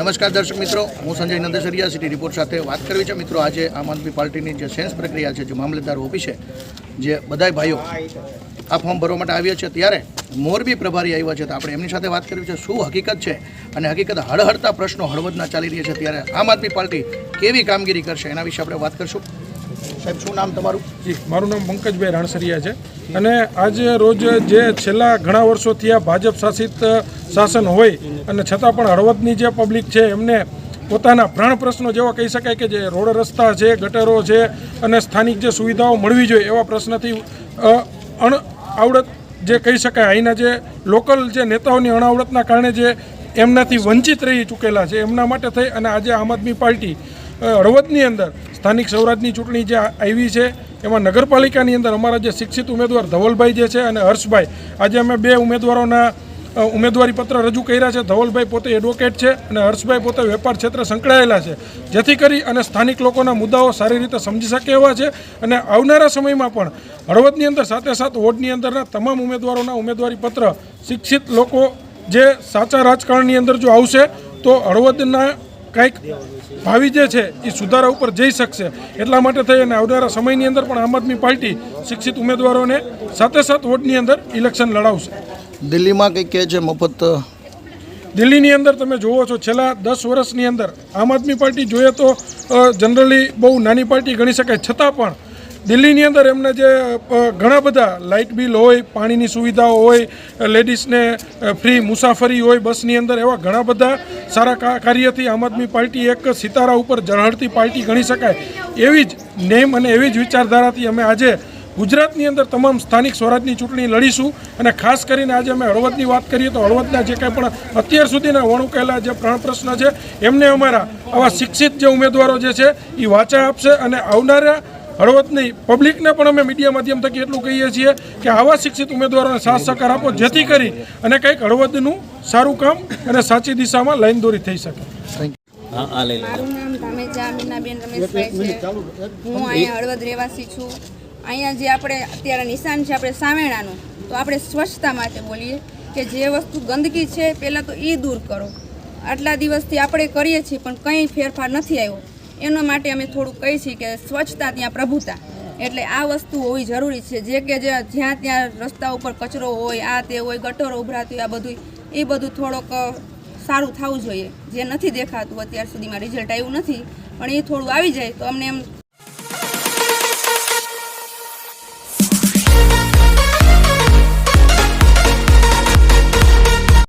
નમસ્કાર દર્શક મિત્રો, હું સંજય નંદેસરિયા સિટી રિપોર્ટ સાથે વાત કરવી છે. મિત્રો, આજે આમ આદમી પાર્ટીની જે સેન્સ પ્રક્રિયા છે, જે મામલતદાર ઓફિસે, જે બધાય ભાઈઓ આ ફોર્મ ભરવા માટે આવ્યા છે, ત્યારે મોરબી પ્રભારી આવ્યા છે. તો આપણે એમની સાથે વાત કરવી છે, શું હકીકત છે? અને હકીકત હળહળતા પ્રશ્નો હળવદના ચાલી રહ્યા છે, ત્યારે આમ આદમી પાર્ટી કેવી કામગીરી કરશે, એના વિશે આપણે વાત કરશું. સાહેબ, શું નામ તમારું? જી, મારું નામ પંકજભાઈ રાણસરિયા છે. અને આજે રોજ જે છેલ્લા ઘણા વર્ષોથી આ ભાજપ શાસિત શાસન હોય અને છતાં પણ હળવદની જે પબ્લિક છે, એમને પોતાના પ્રાણ પ્રશ્નો જેવા કહી શકાય કે જે રોડ રસ્તા છે, ગટરો છે અને સ્થાનિક જે સુવિધાઓ મળવી જોઈએ એવા પ્રશ્નથી અણ, આવડત જે કહી શકાય, અહીંના જે લોકલ જે નેતાઓની અણાવડતના કારણે જે એમનાથી વંચિત રહી ચૂકેલા છે, એમના માટે થઈ અને આજે આમ આદમી પાર્ટી હળવદની અંદર સ્થાનિક સ્વરાજની ચૂંટણી જે આવી છે, એમાં નગરપાલિકાની અંદર અમારા જે શિક્ષિત ઉમેદવાર ધવલભાઈ જે છે અને હર્ષભાઈ, આજે અમે બે ઉમેદવારોના ઉમેદવારી પત્ર રજૂ કર્યા છે. ધવલભાઈ પોતે એડવોકેટ છે અને હર્ષભાઈ પોતે વેપાર ક્ષેત્રે સંકળાયેલા છે. જેથી કરી અને સ્થાનિક લોકોના મુદ્દાઓ સારી રીતે સમજી શકે એવા છે અને આવનારા સમયમાં પણ હળવદની અંદર સાથે સાથ વોર્ડની અંદરના તમામ ઉમેદવારોના ઉમેદવારી પત્ર શિક્ષિત લોકો જે સાચા રાજકારણની અંદર જો આવશે, તો હળવદના કંઈક ભાવિ જે છે એ સુધારા ઉપર જઈ શકશે. એટલા માટે થઈ અને આવનારા સમયની અંદર પણ આમ આદમી પાર્ટી શિક્ષિત ઉમેદવારોને સાથે સાથ વોટની અંદર ઇલેક્શન લડાવશે. દિલ્હીમાં કંઈક કહે છે મફત દિલ્હીની અંદર તમે જુઓ છો છેલ્લા દસ વર્ષની અંદર આમ આદમી પાર્ટી જોઈએ તો જનરલી બહુ નાની પાર્ટી ગણી શકાય. છતાં પણ દિલ્હીની અંદર એમને જે ઘણા બધા લાઇટ બિલ હોય, પાણીની સુવિધાઓ હોય લેડીઝને ફ્રી મુસાફરી હોય બસની અંદર, એવા ઘણા બધા સારા કાર્યથી આમ આદમી પાર્ટી એક સિતારા ઉપર ઝળહળતી પાર્ટી ગણી શકાય. એવી જ નેમ અને એવી જ વિચારધારાથી અમે આજે ગુજરાતની અંદર તમામ સ્થાનિક સ્વરાજની ચૂંટણી લડીશું અને ખાસ કરીને આજે અમે હળવદની વાત કરીએ તો હળવદના જે કંઈ પણ અત્યાર સુધીના વણુકેલા જે પ્રાણ પ્રશ્ન છે, એમને અમારા આવા શિક્ષિત જે ઉમેદવારો જે છે એ વાચા આપશે અને આવનારા હળવદની પબ્લિકને પણ અમે મીડિયા માધ્યમ થકી એટલું કહીએ છીએ કે આવા શિક્ષિત ઉમેદવારોને સાથ સહકાર આપો જેથી કરી અને કંઈક હળવદનું સારું કામ અને સાચી દિશામાં લાઈન દોરી થઈ શકે. મારું નામ ધામેચા મીનાબેન રમેશભાઈ છે. હું અહીંયા હળવદ રહેવાસી છું. અહીંયા જે આપણે અત્યારે નિશાન છે આપણે સામેણાનું તો આપણે સ્વચ્છતા માટે બોલીએ કે જે વસ્તુ ગંદકી છે પહેલાં તો એ દૂર કરો. આટલા દિવસથી આપણે કરીએ છીએ પણ કંઈ ફેરફાર નથી આવ્યો. એના માટે અમે થોડુંક કહી છીએ કે સ્વચ્છતા ત્યાં પ્રભુતા. એટલે આ વસ્તુ હોવી જરૂરી છે. જે કે જે જ્યાં ત્યાં રસ્તા ઉપર કચરો હોય, આ તે હોય, ગટરો ઉભરાતી આ બધું એ બધું થોડોક સારું થવું જોઈએ. જે નથી દેખાતું અત્યાર સુધીમાં રિઝલ્ટ આવ્યું નથી. પણ એ થોડું આવી જાય તો અમને એમ